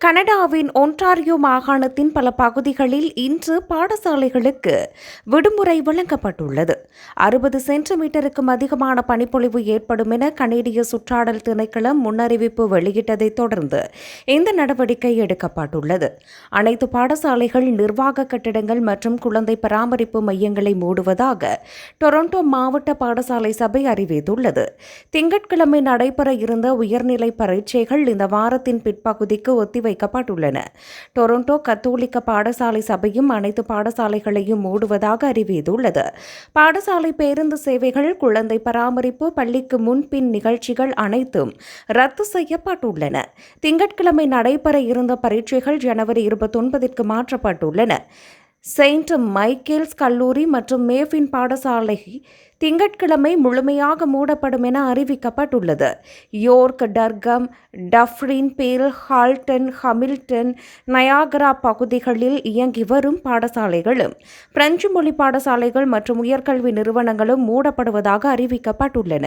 கனடாவின் ஒன்டாரியோ மாகாணத்தின் பல பகுதிகளில் இன்று பாடசாலைகளுக்கு விடுமுறை வழங்கப்பட்டுள்ளது. அறுபது சென்டிமீட்டருக்கும் அதிகமான பனிப்பொழிவு ஏற்படும் என கனேடிய சுற்றாடல் திணைக்களம் முன்னறிவிப்பு வெளியிட்டதைத் தொடர்ந்து இந்த நடவடிக்கை எடுக்கப்பட்டுள்ளது. அனைத்து பாடசாலைகள் நிர்வாக கட்டிடங்கள் மற்றும் குழந்தை பராமரிப்பு மையங்களை மூடுவதாக டொரண்டோ மாவட்ட பாடசாலை சபை அறிவித்துள்ளது. திங்கட்கிழமை நடைபெற இருந்த உயர்நிலை பரீட்சைகள் இந்த வாரத்தின் பிற்பகுதிக்கு வைக்கப்பட்டுள்ளன. டொரண்டோ கத்தோலிக்க பாடசாலை சபையும் அனைத்து பாடசாலைகளையும் மூடுவதாக அறிவித்துள்ளது. பாடசாலை பேருந்து சேவைகள் குழந்தை பராமரிப்பு பள்ளிக்கு முன்பின் நிகழ்ச்சிகள் அனைத்தும் ரத்து செய்யப்பட்டுள்ளன. திங்கட்கிழமை நடைபெற இருந்த பரீட்சைகள் ஜனவரி இருபத்தொன்பதிற்கு மாற்றப்பட்டுள்ளன. செயின்ட் மைக்கேல்ஸ் கல்லூரி மற்றும் மேஃபின் பாடசாலை திங்கட்கிழமை முழுமையாக மூடப்படும் என அறிவிக்கப்பட்டுள்ளது. York Durham Dufferin Peel Halton Hamilton Niagara பகுதிகளில் இயங்கி வரும் பாடசாலைகளும் பிரெஞ்சு மொழி பாடசாலைகள் மற்றும் உயர்கல்வி நிறுவனங்களும் மூடப்படுவதாக அறிவிக்கப்பட்டுள்ளன.